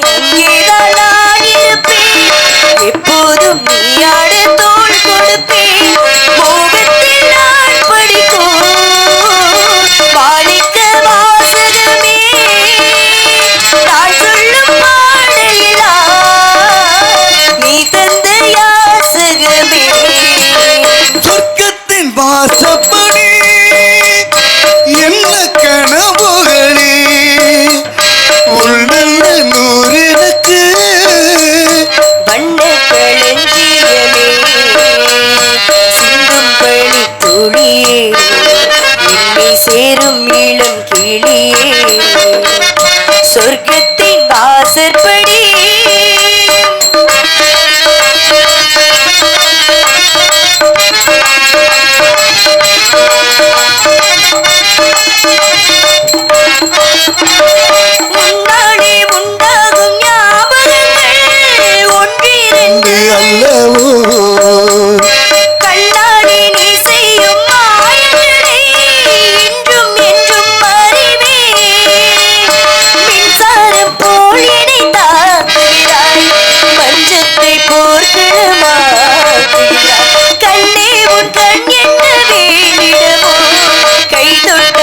yeah. சேரும் மீளும் கிளியே. சொர்க்கத்தின் তোর